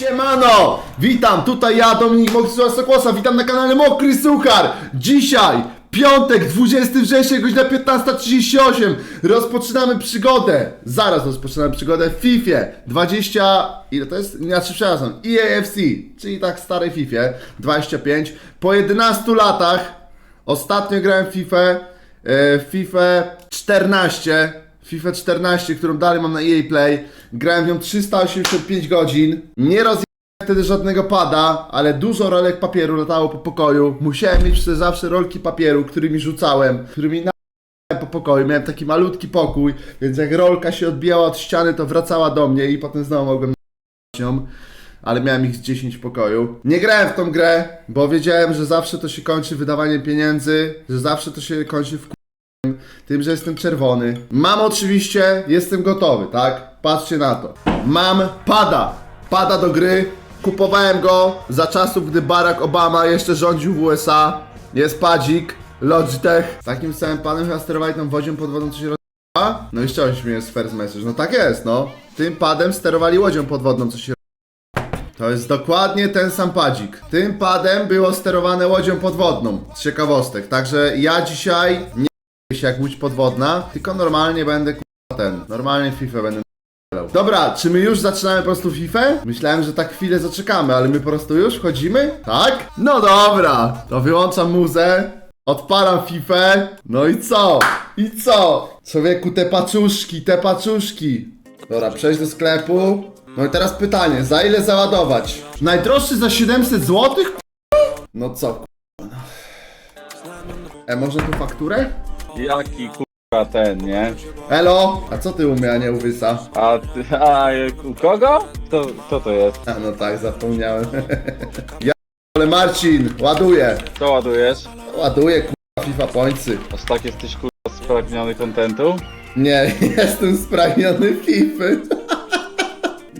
Siemano! Witam, tutaj ja, Dominik Mokry Sokłosa, witam na kanale Mokry Suchar! Dzisiaj, piątek, 20 września, godzina 15.38 Rozpoczynamy przygodę, zaraz rozpoczynamy przygodę w FIFA 20... ile to jest? Znaczy, przepraszam, EAFC, czyli tak starej FIFA 25 Po 11 latach, ostatnio grałem w FIFA, e, w FIFA 14 FIFA 14, którą dalej mam na EA Play. Grałem w nią 385 godzin. Nie rozjechałem wtedy żadnego pada, ale dużo rolek papieru latało po pokoju. Musiałem mieć przy zawsze rolki papieru, którymi rzucałem, którymi na po pokoju. Miałem taki malutki pokój, więc jak rolka się odbijała od ściany, to wracała do mnie i potem znowu mogłem nią. Ale miałem ich z 10 w pokoju. Nie grałem w tą grę, bo wiedziałem, że zawsze to się kończy wydawaniem pieniędzy, że zawsze to się kończy w tym, że jestem czerwony. Mam oczywiście, jestem gotowy, tak? Patrzcie na to. Mam pada. Pada do gry. Kupowałem go za czasów, gdy Barack Obama jeszcze rządził w USA. Jest padzik, Logitech. Takim samym panem chyba sterowali tą wodzią pod wodą, co się rozwala. No i z się śmieje z first message? No tak jest, no. Tym padem sterowali łodzią podwodną, co się to jest dokładnie ten sam padzik. Tym padem było sterowane łodzią podwodną. Z ciekawostek. Także ja dzisiaj nie jak łódź podwodna, tylko normalnie będę ten. Normalnie FIFA będę. Dobra, czy my już zaczynamy po prostu FIFA? Myślałem, że tak chwilę zaczekamy, ale my po prostu już wchodzimy? Tak? No dobra, to wyłączam muzę, odpalam FIFA, no i co? I co? Człowieku, te paczuszki, te paczuszki. Dobra, przejść do sklepu. No i teraz pytanie, za ile załadować? Najdroższy za 700 zł? No co, no. E, można tu fakturę? Jaki kurwa ten, nie? Elo, a co ty umie, a nie uwysa? A ty, a u kogo? Kto, kto to jest? A no tak, zapomniałem. ja ale Marcin, ładuję. Co ładujesz? Ładuję kurwa FIFA pońcy. Aż tak jesteś kurwa spragniony kontentu? Nie, jestem spragniony FIFA.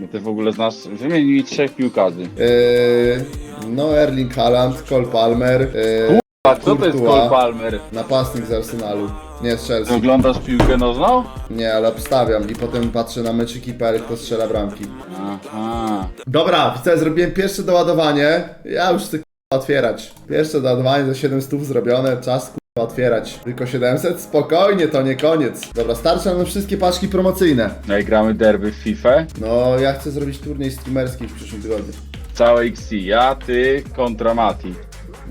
No ty w ogóle znasz, wymień mi trzech piłkarzy. Yy, no Erling Haaland, Cole Palmer, yy, A co to jest Courtois. Cole Palmer? napastnik z Arsenalu. Nie z Chelsea. oglądasz piłkę nożną? Nie, ale obstawiam i potem patrzę na meczyki PL, kto strzela bramki. Aha. Dobra, widzę, zrobiłem pierwsze doładowanie. Ja już chcę k***a, otwierać. Pierwsze doładowanie za 700 zrobione, czas k***a, otwierać. Tylko 700? Spokojnie, to nie koniec. Dobra, starczą nam wszystkie paczki promocyjne. No i gramy derby w FIFA. No, ja chcę zrobić turniej streamerski w przyszłym tygodniu. Całe XC. Ja, ty, kontra Mati.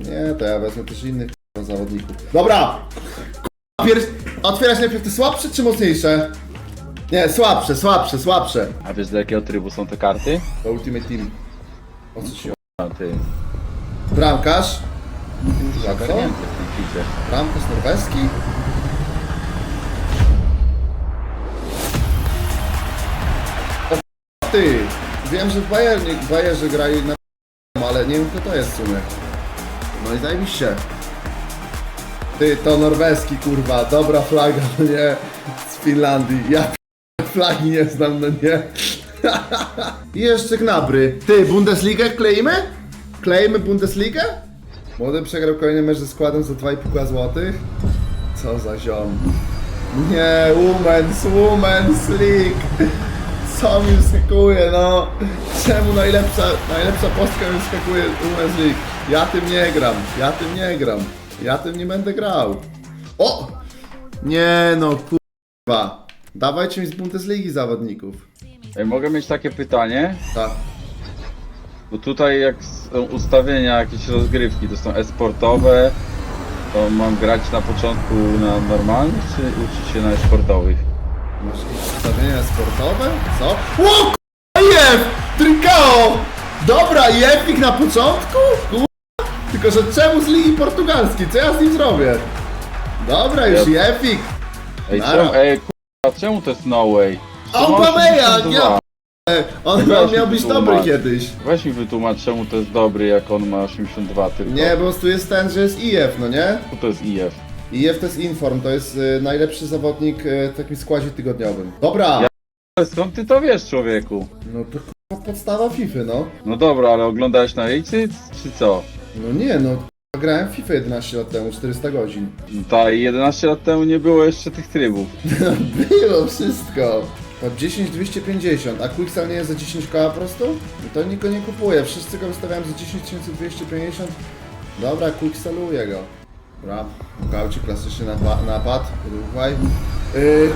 Nie, to ja wezmę też innych k***a, zawodników. Dobra! K***a, Pier... Otwierać najpierw te słabsze czy mocniejsze? Nie, słabsze, słabsze, słabsze. A wiesz do jakiego trybu są te karty? To Ultimate Team. O co się... A ty. Bramkarz? Jak co? Ogarnięty w tym FIFA. Bramkarz norweski? O, Ty! Wiem, że w Bayernie, w Bayerze grają na ale nie wiem kto to jest w sumie. No i zajebiście. Ty, to norweski kurwa, dobra flaga, no nie? Z Finlandii. Ja flagi nie znam, no nie? I jeszcze Gnabry. Ty, Bundesligę kleimy? Kleimy Bundesligę? Młody przegrał kolejny mecz ze składem za 2,5 złotych. Co za ziom. Nie, Women's, Women's League. Co mi skakuje, no? Czemu najlepsza, najlepsza postka mi skakuje Women's League? Ja tym nie gram, ja tym nie gram. Ja tym nie będę grał. O! Nie no, kurwa. Dawajcie mi z Bundesligi zawodników. Ej, mogę mieć takie pytanie? Tak. Bo tutaj jak są ustawienia, jakieś rozgrywki, to są e-sportowe, to mam grać na początku na normalnych, czy uczyć się na e-sportowych? Masz jakieś ustawienia sportowe? Co? O k***a, Jef! Trinkao! Dobra, Jefik na początku? Kurwa. Tylko, że czemu z Ligi Portugalskiej? Co ja z nim zrobię? Dobra, już Jefik. Ej, Nara. czemu, ej kurwa, czemu to jest no way? A Aubameya, 82. ja On, Weź on mi miał być wytłumacz. dobry kiedyś. Weź mi wytłumacz, czemu to jest dobry, jak on ma 82 tylko. Nie, po prostu jest ten, że jest IF, no nie? Co to jest IF? IF to jest Inform, to jest y, najlepszy zawodnik y, w takim składzie tygodniowym. Dobra! Ja- Skąd ty to wiesz, człowieku? No to k***a, podstawa FIFA, no. No dobra, ale oglądałeś na Ejcy, czy co? No nie, no k***a, grałem w FIFA 11 lat temu, 400 godzin. Ta 11 lat temu nie było jeszcze tych trybów. Było wszystko. Po 10 250, a Quicksell nie jest za 10 koła po prostu? No to nikt go nie kupuje, wszyscy go wystawiają za 10 250. Dobra, Quickselluję go. Dobra, gauci klasyczny napa- napad, ruchaj. Yy,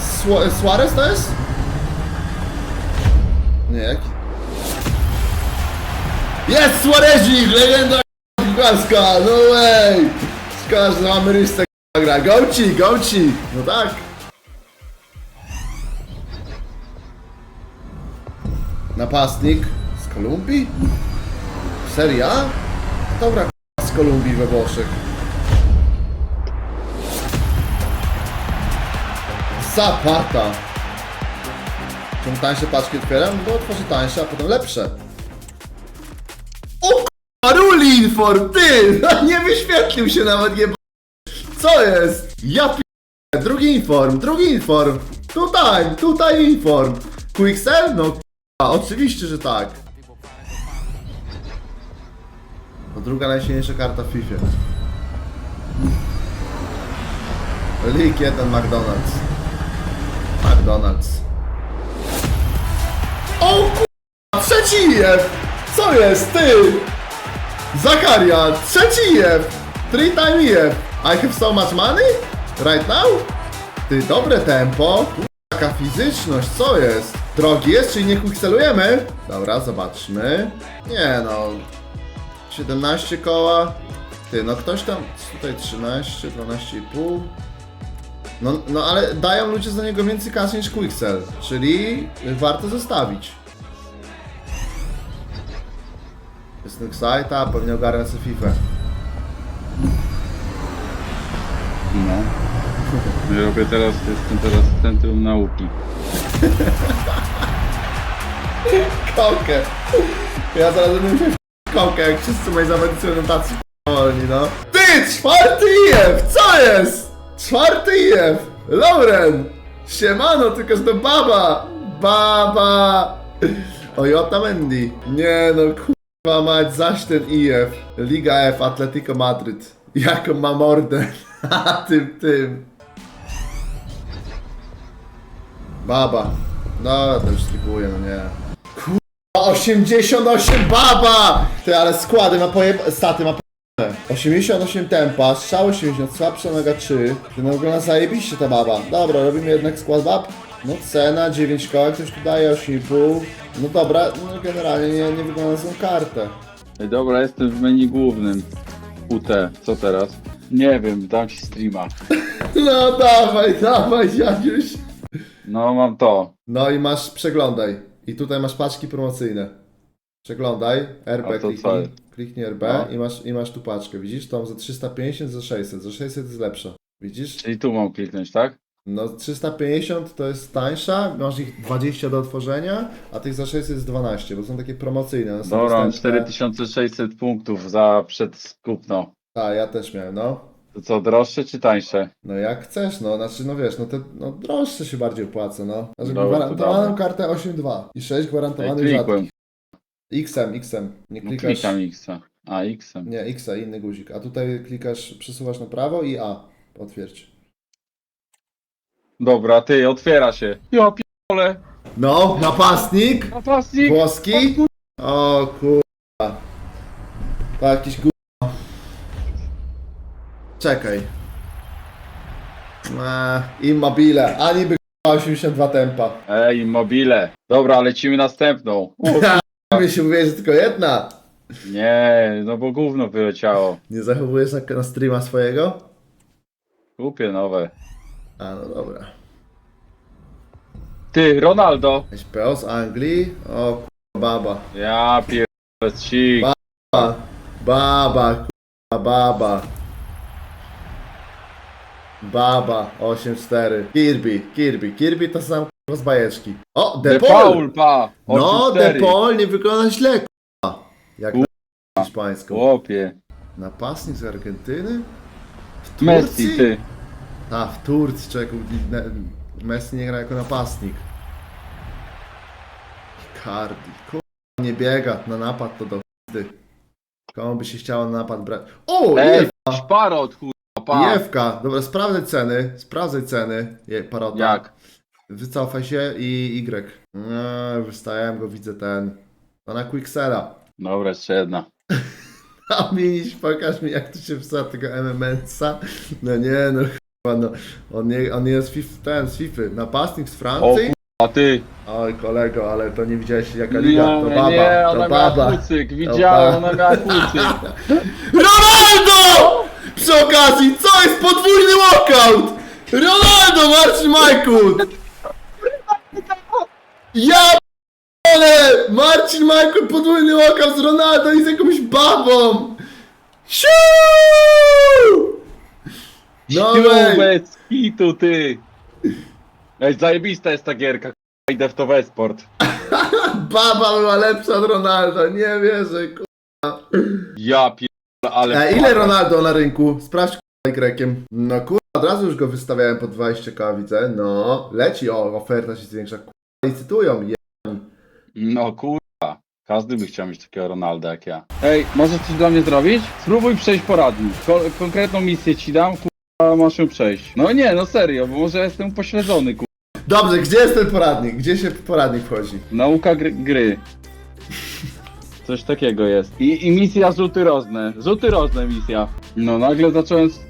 Sua- Suarez to jest? Nie, jaki? Jest Suarezik, legenda piłkarska, no way! Mamy rystek gra. Gołci, gołci! No tak. Napastnik z Kolumbii? Seria? Dobra, z Kolumbii we Włoszech. Zapata. Czemu tańsze paczki otwieram? Bo otworzę tańsze, a potem lepsze. O Ruli Inform, ty! Nie wyświetlił się nawet, nie Co jest? Ja p... Drugi inform, drugi inform. Tutaj, tutaj inform. Quicksell? No k***a, oczywiście, że tak. To druga najsilniejsza karta w FIFA. League 1 McDonald's. McDonald's. O k***a, trzeci IF! Co jest, ty? Zakaria, trzeci IF! Three time IF! I have so much money? Right now? Ty, dobre tempo. Taka fizyczność, co jest? Drogi jest, czyli nie quickselujemy? Dobra, zobaczmy. Nie no. 17 koła. Ty, no ktoś tam, tutaj 13, 12,5. No, no ale dają ludzie za niego więcej kasy niż Quicksell, czyli warto zostawić. Jest Nexite, pewnie ogarnia sobie FIFA. No. Ja robię teraz, jestem teraz w Centrum Nauki. Kołkę. Ja zaraz będę musiał w kołkę, jak wszyscy moi zawodnicy będą tacy wolni, no. Ty, czwarty IF! Co jest? Czwarty IF! Lauren! Siemano, tylko że to baba! Baba! Ojota Mendy. Nie no, kurwa mać, zaś ten IF. Liga F, Atletico Madryt. Jaką ma mordę. A tym, tym. Baba. No, to już skipuję, no nie. 88 baba! Ty, ale składy ma pojeb... staty ma. 88 tempa, strzał 80, słabsza noga 3. Ty no wygląda zajebiście ta baba. Dobra, robimy jednak skład bab. No cena 9 koła, ktoś tu daje 8,5. No dobra, no generalnie nie, nie wygląda na złą kartę. Ej, dobra, jestem w menu głównym. UT, co teraz? Nie wiem, dam ci streama. No dawaj, dawaj Janusz. No, mam to. No i masz, przeglądaj. I tutaj masz paczki promocyjne. Przeglądaj, RB kliknij, kliknij RB No. i, masz, i masz tu paczkę. Widzisz? Tą za 350, za 600. Za 600 jest lepsza. Widzisz? Czyli tu mam kliknąć, tak? No 350 to jest tańsza, masz ich 20 do otworzenia, a tych za 600 jest 12, bo są takie promocyjne. są Dobra, dostępne. 4600 punktów za przedkupno. Tak, ja też miałem, no. To co, droższe czy tańsze? No jak chcesz, no, znaczy, no wiesz, no te, no droższe się bardziej opłaca, no. Znaczy Dobra, to gwarantowaną kartę 8.2 i 6 Ej, gwarantowanych rzadkich. X-em, X-em, nie No, klikasz... klikam X. A, X. Nie, X, inny guzik. A tutaj klikasz, przesuwasz na prawo i A. Potwierdź. Dobra, ty, otwiera się. Ja pierdolę. No, napastnik, Napastnik. włoski. O kurwa. To jakiś kurwa. Czekaj. Eee, immobile. A niby kurwa 82 tempa. Ej, immobile. Dobra, lecimy następną. O, Mi się że tylko jedna. nie, no bo gówno wyleciało. Nie zachowujesz na, na streama swojego? Kupię nowe. A no dobra. Ty, Ronaldo. SPO z Anglii. O kurwa baba. Ja pierdolę, cik. Baba, baba, kurwa, baba. Baba, 8-4. Kirby, Kirby, Kirby to sam z bajeczki. O, De De Paul! Paul, pa. No, 8-4. De Paul nie wygląda źle, kurwa. Jak na hiszpańską. Chłopie. Napastnik z Argentyny? W Messi, ty. A, w Turcji, ne- Messi nie gra jako napastnik. Icardi, kurwa, nie biega na napad to do pizdy. Komu by się chciało na napad brać? O, Ej, szparot, kurwa, pa. Dobra, sprawdzaj ceny, sprawdzaj ceny. Je, parota. Jak? Wycofaj się i Y. No, wystałem go, widzę ten. To na Quicksera. Dobra, jeszcze jedna. A miś, pokaż mi jak tu się wsadza tego MMS-a. No nie, no chyba no. On, nie, on jest fif, ten z FIFA. Napastnik z O Francji? A ty! Oj kolego, ale to nie widziałeś jaka liga. To baba, nie, to ona miała baba. kucyk, widziałem, ona miała kucyk. Ronaldo! Przy okazji, co jest podwójny walkout? Ronaldo, Marcin Majkut! Ja ale Marcin Majkut podwójny walkout z Ronaldo i z jakąś babą! Siu! No wej, Bez hitu, ty! Ej, zajebista jest ta gierka, k***a, idę w to we sport. baba była lepsza od Ronaldo, nie wierzę, ku... Ja pier... ale... E, ile Ronaldo na rynku? Sprawdź k***a grekiem. No kurwa, od razu już go wystawiałem po 20k, widzę. No, leci, o, oferta się zwiększa. Kurwa, licytują, je... No kurwa. Każdy by chciał mieć takiego Ronalda jak ja. Ej, możesz coś dla mnie zrobić? Spróbuj przejść poradnik. Ko konkretną misję ci dam, kurwa, masz ją przejść. No nie, no serio, bo może jestem upośledzony, kurwa. Dobrze, gdzie jest ten poradnik? Gdzie się poradnik wchodzi? Nauka gry. gry. Coś takiego jest. I, I misja rzuty rożne. Rzuty rożne misja. No nagle zacząłem, s-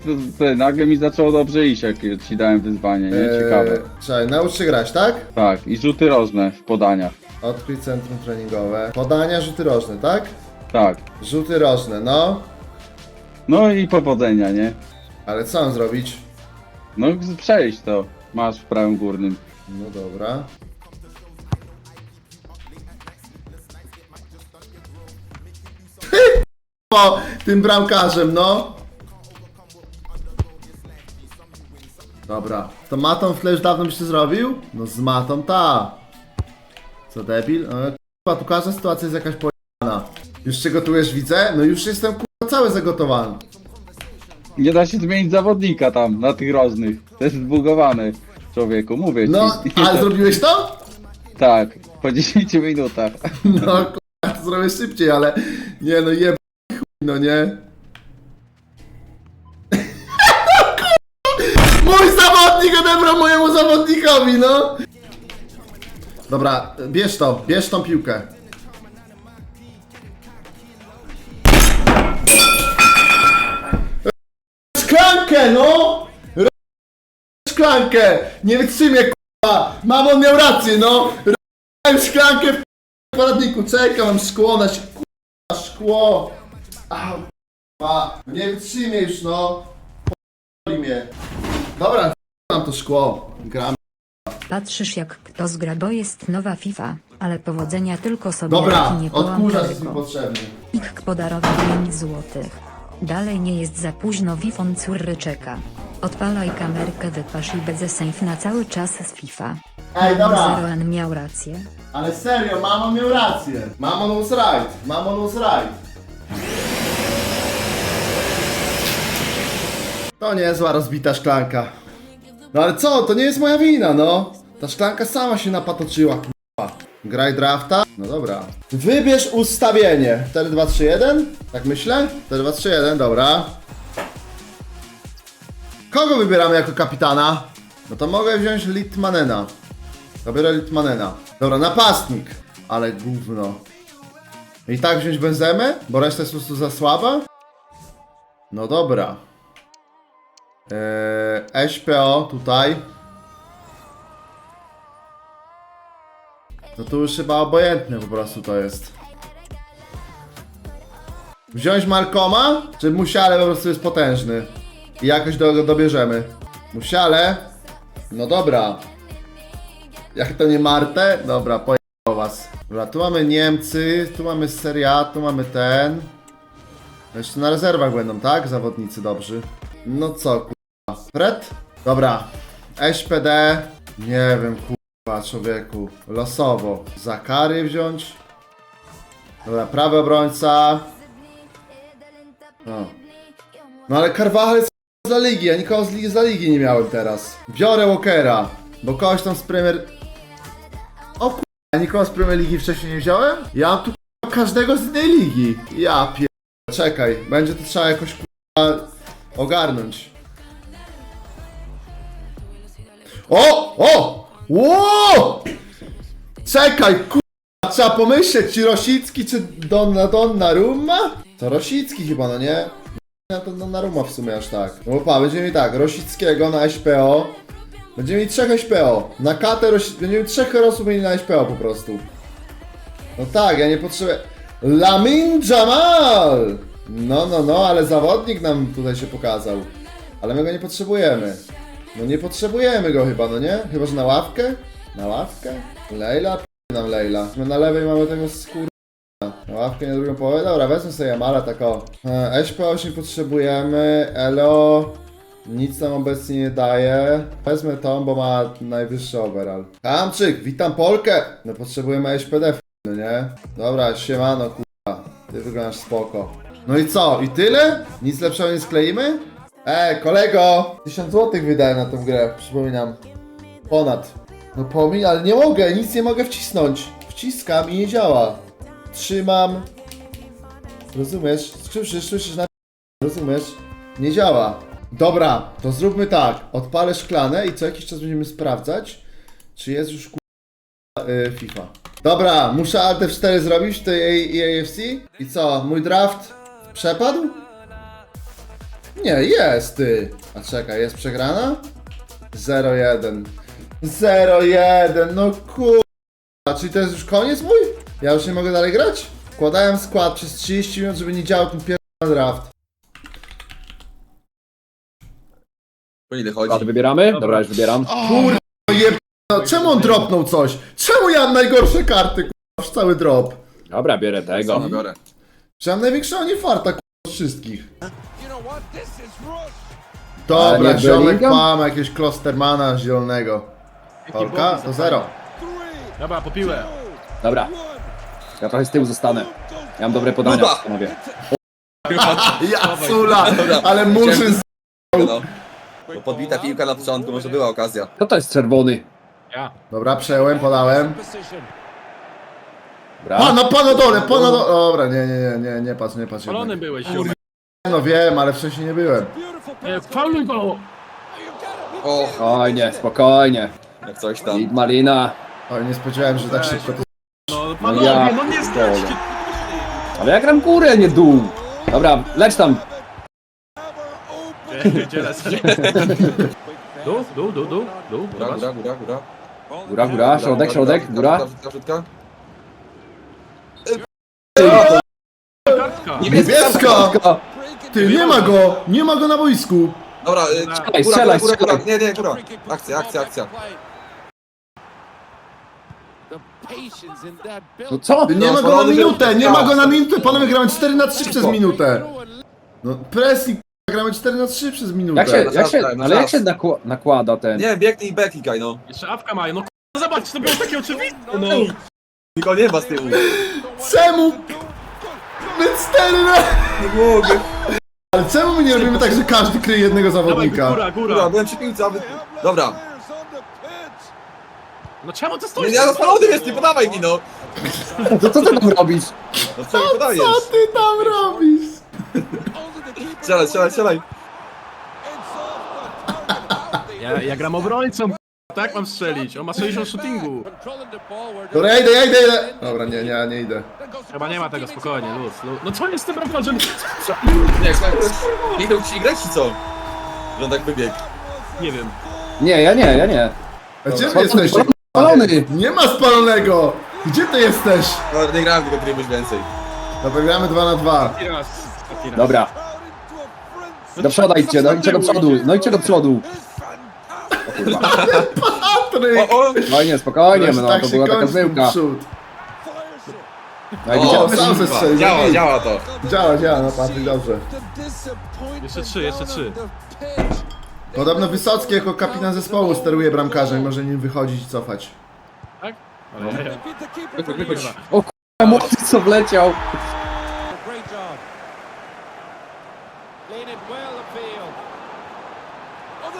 s- nagle mi zaczęło dobrze iść, jak ci dałem wyzwanie, nie? Ciekawe. Eee, Czekaj, naucz się grać, tak? Tak, i rzuty rożne w podaniach. Odkryj centrum treningowe. Podania, rzuty rożne, tak? Tak. Rzuty rożne, no. No i powodzenia, nie? Ale co mam zrobić? No przejść to. Masz w prawym górnym. No dobra. Ty, o, tym bramkarzem, no. Dobra. To matą flash dawno byś to zrobił? No z matą ta. Co debil? Ale kurwa, tu każda sytuacja jest jakaś pojana. Już się gotujesz, widzę? No już jestem kurwa cały zagotowany. Nie da się zmienić zawodnika tam, na tych rożnych. To jest zbugowane, człowieku, mówię ci. No, ale zrobiłeś to? Tak, po 10 minutach. No kurwa, to zrobię szybciej, ale nie no jeb... chuj, no nie. Mój zawodnik odebrał mojemu zawodnikowi, no! Dobra, bierz to, bierz tą piłkę. Szklankę, no! Szklankę! Nie wytrzymie, kurwa! Mamon miał rację, no! Szklankę w poradniku, czekam, mam kurwa, szkło! Au, kurwa, nie wytrzymie już, no! Boli mnie. Dobra, mam to szkło, gram. Patrzysz jak kto zgra, bo jest nowa FIFA, ale powodzenia tylko sobie Dobra, taki nie odkurzacz jest mi potrzebny. Ich podarował 5 złotych. Dalej nie jest za późno Wifon Curry czeka. Odpalaj kamerkę wypasz i będzie safe na cały czas z FIFA. Ej, dobra. Zeroan miał rację. Ale serio, mamon miał rację. Mamon was right, mamon was right. To niezła rozbita szklanka. No ale co, to nie jest moja wina, no. Ta szklanka sama się napatoczyła, k***a. Graj drafta? No dobra. Wybierz ustawienie. 4, 2, 3, 1? Tak myślę? 4, 2, 3, 1, dobra. Kogo wybieramy jako kapitana? No to mogę wziąć Litmanena. Zabiorę Litmanena. Dobra, napastnik. Ale gówno. I tak wziąć Benzemę? Bo reszta jest po prostu za słaba? No dobra. Eee, SPO tutaj. No to już chyba obojętne po prostu to jest. Wziąć Malkoma? Czy Musiale po prostu jest potężny? I jakoś do, go dobierzemy. Musiale? No dobra. Jak to nie Martę? Dobra, pojechało was. Dobra, tu mamy Niemcy, tu mamy Serie A, tu mamy ten. Jeszcze na rezerwach będą, tak? Zawodnicy dobrzy. No co, kurwa. Fred? Dobra. SPD. Nie wiem, kurwa, człowieku. Losowo. Zakary wziąć. Dobra, prawy obrońca. O. No ale Carvajal jest z Ligi, ja nikogo z z Ligi nie miałem teraz. Biorę Walkera, bo kogoś tam z Premier... Kurwa, nikogo z Premier Ligi wcześniej nie wziąłem? Ja mam tu każdego z innej ligi. Ja pier... Czekaj, będzie to trzeba jakoś kurwa ogarnąć. O! O! Ło! Czekaj, kurwa, trzeba pomyśleć, czy Rosicki, czy Donna Donnarumma? To Rosicki chyba, no nie? Ja to Donnarumma w sumie aż tak. No pa, będziemy mieli tak, Rosickiego na SPO. Będziemy mieli trzech SPO. Na katę Rosi... Będziemy trzech osób mieli na SPO po prostu. No tak, ja nie potrzebuję... Lamin Jamal! No, no, no, ale zawodnik nam tutaj się pokazał. Ale my go nie potrzebujemy. No nie potrzebujemy go chyba, no nie? Chyba, że na ławkę? Na ławkę? Lejla? P- nam Lejla. My na lewej mamy tego skór... Na ławkę, na drugą połowę. Dobra, wezmę sobie Jamala, tak o. E, SP8 potrzebujemy. Elo... Nic nam obecnie nie daje. Wezmę tą, bo ma najwyższy overall. Hamczyk, witam Polkę! No potrzebujemy SPD, w- no nie? Dobra, siemano, kurwa. Ty wyglądasz spoko. No i co? I tyle? Nic lepszego nie skleimy? Ej, kolego! 1000 zł wydałem na tą grę, przypominam. Ponad. No pomin, ale nie mogę, nic nie mogę wcisnąć. Wciskam i nie działa. Trzymam. Rozumiesz? Słyszysz, słyszysz na... Rozumiesz? Nie działa. Dobra, to zróbmy tak. Odpalę szklane i co jakiś czas będziemy sprawdzać, czy jest już ku... y, FIFA. Dobra, muszę Alt F4 zrobić w tej AFC. I co, mój draft przepadł? Nie, jest ty. A czekaj, jest przegrana? 0-1. 0-1, no kurwa. Czyli to jest już koniec mój? Ja już nie mogę dalej grać? Wkładałem skład przez 30 minut, żeby nie działał ten pierwszy draft. Po ile chodzi? to wybieramy? Dobra, już wybieram. Kurwa, jeb... No, czemu on dropnął coś? Czemu ja mam najgorsze karty, kurwa, w cały drop? Dobra, bierę Co tego. no biorę? Czy mam największego niefarta, kurwa, z wszystkich? Dobra, nie ziomek Bellingham? mam jakiegoś Klostermana zielonego. Polka? To zero. Dobra, po piłę. Dobra. Ja trochę z tyłu zostanę. Ja mam dobre podania, Duda! panowie. Ja cula, ale murzyn z... No. Bo podbita piłka na początku, może była okazja. Kto to jest czerwony? Ja. Dobra, przejąłem, podałem. Dobra. Pana, pana dole, pana dole. Dobra, nie, nie, nie, nie, nie patrz, nie patrz. Palony jednak. byłeś, ziomek. No wiem, ale wcześniej nie byłem. Nie, fauluj go! O, Spokojnie, spokojnie. jak coś tam. I Malina. Oj, nie spodziewałem, że tak szybko to... No, No panowie, ja no nie pierdolę. zdradźcie. Ale ja gram górę, nie dół. Dobra, leć tam. Dół, dół, dół, dół, dół, Góra, góra, góra, góra. Góra, góra, środek, środek, góra. Kartka. Niebieska! Ty, nie ma go! Nie ma go na boisku! Dobra, y, Strzelaj, góra, strzelaj, góra, góra, strzelaj. Nie, nie, góra. Akcja, akcja, akcja. No co? Nie No, ma go na minutę, nie ma go na minutę! Panowie, gramy 4 na 3 przez minutę! No, pressing, gramy 4 na 3 przez minutę. Jak się, jak się, Czas, ale jak czas. się nakła- nakłada ten? Nie, biegnij i back klikaj, no. Jeszcze awka mają, no k***a, zobacz, to było takie oczywiste, no. Tylko nie ma z tyłu. Czemu? My 4 na... Nie mogę. Ale czemu my nie robimy tak, że każdy kryje jednego Dawaj, zawodnika? góra, Góra, góra. byłem przy piłce, aby... Dobra. No czemu ty Nie, stoisz? ja spalony jest, nie podawaj mi, no. To co ty tam robisz? No co mi Co ty tam robisz? Strzelaj, strzelaj, strzelaj. Ja, ja gram obrońcą, k***a, tak mam strzelić. On ma 60 shootingu. Dobra, ja idę, ja idę, idę. Dobra, nie, nie, nie idę. Chyba nie ma tego, spokojnie, luz, luz. No co jest z tym bramkarzem? Nie, nie idą ci grać, czy co? Że on tak wybiegł. Nie wiem. Nie, ja nie, ja nie. A gdzie wy jesteście? Spalony! Nie ma spalonego! Gdzie ty jesteś? No, nie grałem tylko Grimuś więcej. Dobra, gramy 2 na 2. Raz, taki raz. Dobra, do przodu idźcie, no idźcie do przodu, no idźcie do przodu. Patryk! O, o! Spokojnie, spokojnie, no tak to była taka zmyłka. No i O, widziałem, kurwa, działa, działa to. Działa, działa, no Patryk, dobrze. Jeszcze trzy, jeszcze trzy. Podobno Wysocki jako kapitan zespołu steruje bramkarzem, może nim wychodzić i cofać. Tak? Ale ja, ja. Wychodź, wychodź. młody co wleciał.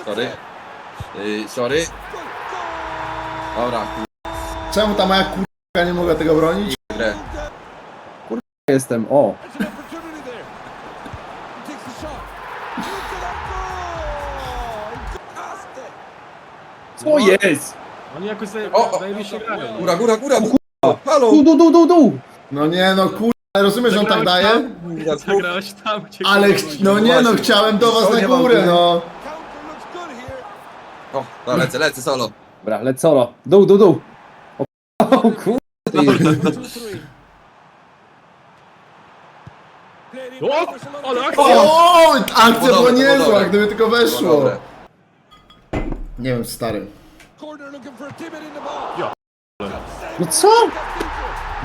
Sorry. Yy, sorry. Dobra, Czemu ta moja kurka nie mogła tego bronić? grę. Jestem, o. Co jest? Oni jakoś zaje- O, o, zajebiście grają. Góra, góra, góra, góra. Halo! Du, du, du, du, du. No nie no kur... Rozumiesz, że on tak daje? Zagrałeś tam, gdzie Ale ch- no nie no, chciałem do was na górę no. O, no, lecę, lecę solo. Dobra, lec solo. Dół, dół, dół. O, o kurde. O! Ale akcja! O, akcja była niezła, gdyby tylko weszło. dobre. Nie wiem, stary. No co?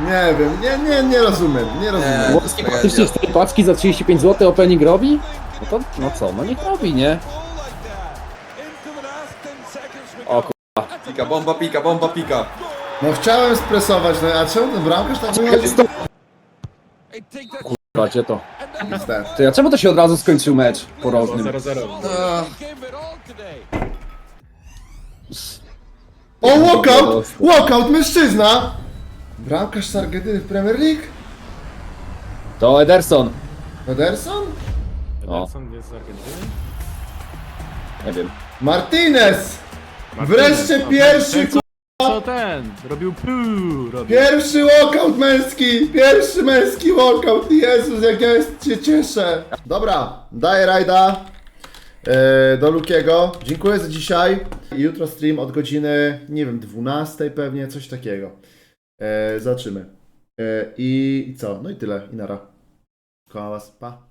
Nie wiem, nie, nie, nie rozumiem, nie rozumiem. Nie. Łoski faktycznie cztery paczki za 35 zł opening robi? No to, no co, no niech robi, nie? O Pika, bomba, pika, bomba, pika. No chciałem spresować, no a czemu ten bramkarz tak wychodzi? kurwa, kurwa, gdzie to? Ty, a czemu to się od razu skończył mecz porownym? 0-0. Ach, O, walkout! Walkout, mężczyzna! Bramkarz z Argentyny w Premier League? To Ederson. Ederson? O. Ederson jest z Argentyny? Nie wiem. Martinez! Martinez, Wreszcie pierwszy, ten, ku... Co ten? Robił puu, robił. Pierwszy walkout męski! Pierwszy męski walkout! Jezus, jak ja jest, się cieszę! Dobra, daję rajda e, do Lukiego. Dziękuję za dzisiaj. Jutro stream od godziny, nie wiem, 12 pewnie, coś takiego. E, zobaczymy. E, I co? No i tyle. I nara. Kocham was. Pa.